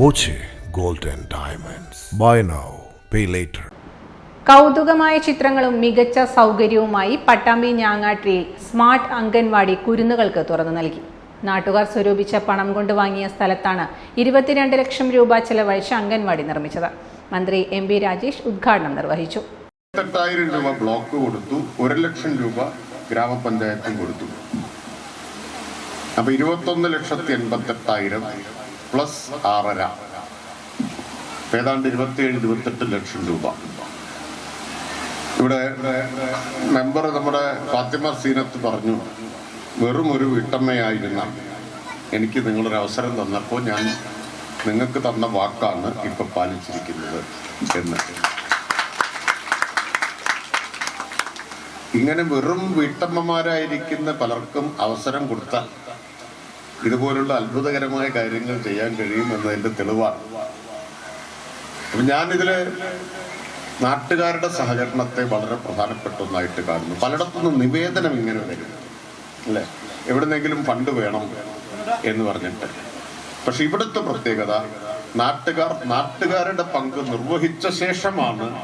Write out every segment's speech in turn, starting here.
Boche gold and diamonds. Buy now pay later കൗതുകമായ ചിത്രങ്ങളും മികച്ച സൗകര്യവുമായി പട്ടാമ്പി ഞാങ്ങാട്ടിയിൽ സ്മാർട്ട് അംഗൻവാടി കുരുന്നുകൾക്ക് തുറന്നു നൽകി. നാട്ടുകാർ സ്വരൂപിച്ച പണം കൊണ്ട് വാങ്ങിയ സ്ഥലത്താണ് ഇരുപത്തിരണ്ട് ലക്ഷം രൂപ ചെലവഴിച്ച് അംഗൻവാടി നിർമ്മിച്ചത്. മന്ത്രി എം ബി രാജേഷ് ഉദ്ഘാടനം നിർവഹിച്ചു. എട്ടായിരം രൂപ ബ്ലോക്ക് കൊടുത്തു ഒരു ലക്ഷം രൂപ ഗ്രാമപഞ്ചായത്തും കൊടുത്തു. അപ്പൊ ഇരുപത്തൊന്ന് ലക്ഷത്തി എൺപത്തെട്ടായിരം പ്ലസ് ആറര. ഏതാണ്ട് ഇരുപത്തിയേഴ് ഇരുപത്തെട്ട് ലക്ഷം രൂപ. ഇവിടെ മെമ്പർ നമ്മുടെ ഫാത്തിമ സീനത്ത് പറഞ്ഞു വെറും ഒരു വീട്ടമ്മയായിരുന്ന എനിക്ക് നിങ്ങളൊരു അവസരം തന്നപ്പോൾ ഞാൻ നിങ്ങൾക്ക് തന്ന വാക്കാണ് ഇപ്പൊ പാലിച്ചിരിക്കുന്നത് എന്ന്. ഇങ്ങനെ വെറും വീട്ടമ്മമാരായിരിക്കുന്ന പലർക്കും അവസരം കൊടുത്താൽ ഇതുപോലുള്ള അത്ഭുതകരമായ കാര്യങ്ങൾ ചെയ്യാൻ കഴിയും എന്നതിന്റെ തെളിവാണ്. അപ്പൊ ഞാനിതിൽ നാട്ടുകാരുടെ സഹകരണത്തെ വളരെ പ്രധാനപ്പെട്ട ഒന്നായിട്ട് കാണുന്നു. പലയിടത്തുനിന്നും നിവേദനം ഇങ്ങനെ വരും. അല്ലെ? എവിടുന്നെങ്കിലും ഫണ്ട് വേണം എന്ന് പറഞ്ഞിട്ട്. പക്ഷെ ഇവിടുത്തെ പ്രത്യേകത നാട്ടുകാർ നാട്ടുകാരുടെ പങ്ക് നിർവഹിച്ച ശേഷമാണ്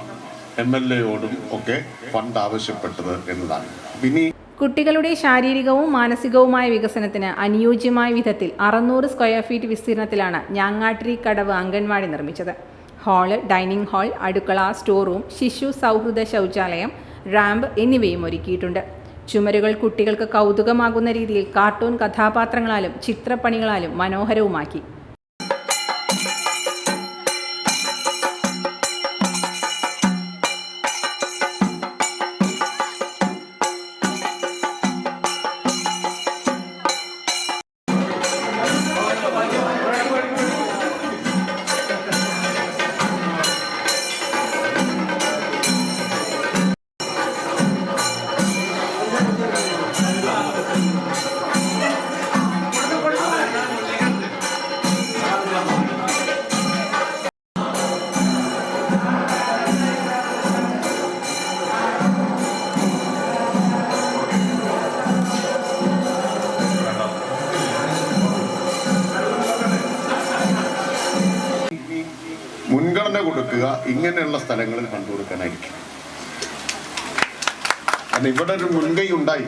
എം എൽ എയോടും ഒക്കെ ഫണ്ട് ആവശ്യപ്പെട്ടത് എന്നതാണ്. ഇനി കുട്ടികളുടെ ശാരീരികവും മാനസികവുമായ വികസനത്തിന് അനുയോജ്യമായ വിധത്തിൽ അറുന്നൂറ് സ്ക്വയർ ഫീറ്റ് വിസ്തീർണത്തിലാണ് ഞാങ്ങാട്ടിരി കടവ് അംഗൻവാടി നിർമ്മിച്ചത്. ഹാൾ ഡൈനിങ് ഹാൾ അടുക്കള സ്റ്റോർ റൂം ശിശു സൗഹൃദ ശൗചാലയം റാമ്പ് എന്നിവയും ഒരുക്കിയിട്ടുണ്ട്. ചുമരുകൾ കുട്ടികൾക്ക് കൗതുകമാകുന്ന രീതിയിൽ കാർട്ടൂൺ കഥാപാത്രങ്ങളാലും ചിത്രപ്പണികളാലും മനോഹരവുമാക്കി. കൊടുക്കുക ഇങ്ങനെയുള്ള സ്ഥലങ്ങളിൽ ഫണ്ട് കൊടുക്കാനായിരിക്കും കാരണം ഇവിടെ ഒരു മുൻകൈ ഉണ്ടായി.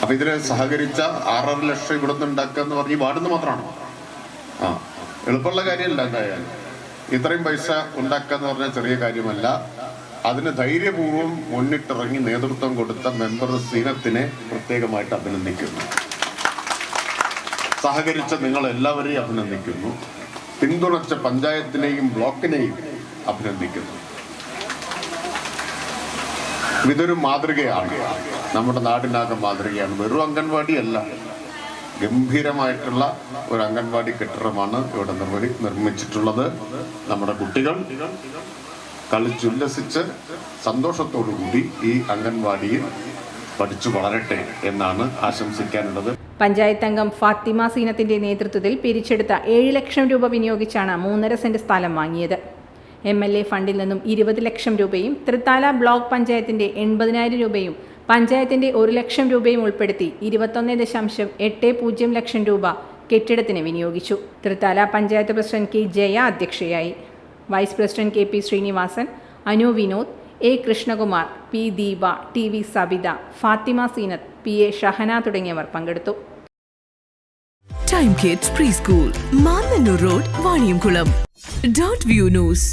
അപ്പൊ ഇതിന് സഹകരിച്ച ആറര ലക്ഷം ഇവിടെ നിന്ന് ഉണ്ടാക്കുക എന്ന് പറഞ്ഞ് ഈ മാത്രമാണ്. ആ എളുപ്പമുള്ള കാര്യമല്ല എന്തായാലും. ഇത്രയും പൈസ ഉണ്ടാക്കുക എന്ന് പറഞ്ഞാൽ ചെറിയ കാര്യമല്ല. അതിന് ധൈര്യപൂർവം മുന്നിട്ടിറങ്ങി നേതൃത്വം കൊടുത്ത മെമ്പർ സീനത്തിനെ പ്രത്യേകമായിട്ട് അഭിനന്ദിക്കുന്നു. സഹകരിച്ച നിങ്ങൾ എല്ലാവരെയും അഭിനന്ദിക്കുന്നു. പിന്തുണച്ച പഞ്ചായത്തിനെയും ബ്ലോക്കിനെയും അഭിനന്ദിക്കുന്നു. ഇതൊരു മാതൃകയാണ്. നമ്മുടെ നാടിനാകെ മാതൃകയാണ്. വെറും അംഗൻവാടിയല്ല. ഗംഭീരമായിട്ടുള്ള ഒരു അംഗൻവാടി കെട്ടിടമാണ് ഇവിടെ നിർവഹി നിർമ്മിച്ചിട്ടുള്ളത്. നമ്മുടെ കുട്ടികൾ കളിച്ചുല്ലസിച്ച് സന്തോഷത്തോടു കൂടി ഈ അംഗൻവാടിയിൽ പഠിച്ചു വളരട്ടെ എന്നാണ് ആശംസിക്കാനുള്ളത്. പഞ്ചായത്ത് അംഗം ഫാത്തിമ സീനത്തിന്റെ നേതൃത്വത്തിൽ പിരിച്ചെടുത്ത ഏഴ് ലക്ഷം രൂപ വിനിയോഗിച്ചാണ് മൂന്നര സെന്റ് സ്ഥലം വാങ്ങിയത്. എം എൽ എ ഫണ്ടിൽ നിന്നും ഇരുപത് ലക്ഷം രൂപയും തൃത്താല ബ്ലോക്ക് പഞ്ചായത്തിന്റെ എൺപതിനായിരം രൂപയും പഞ്ചായത്തിന്റെ ഒരു ലക്ഷം രൂപയും ഉൾപ്പെടുത്തി ഇരുപത്തൊന്ന് ദശാംശം എട്ട് പൂജ്യം ലക്ഷം രൂപ കെട്ടിടത്തിന് വിനിയോഗിച്ചു. തൃത്താല പഞ്ചായത്ത് പ്രസിഡന്റ് കെ ജയ അധ്യക്ഷയായി. Vice president K P Srinivasan Anu Vinod A Krishnakumar P Deepa T V Sabitha Fathima Seenath P A Shahana തുടങ്ങിയവർ പങ്കെടുത്തു. Time kids pre school Mannannur road Vaniyamkulam dot view news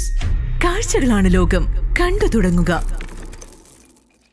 കാഴ്ചകളാണ് ലോകം. കണ്ടു തുടങ്ങുക.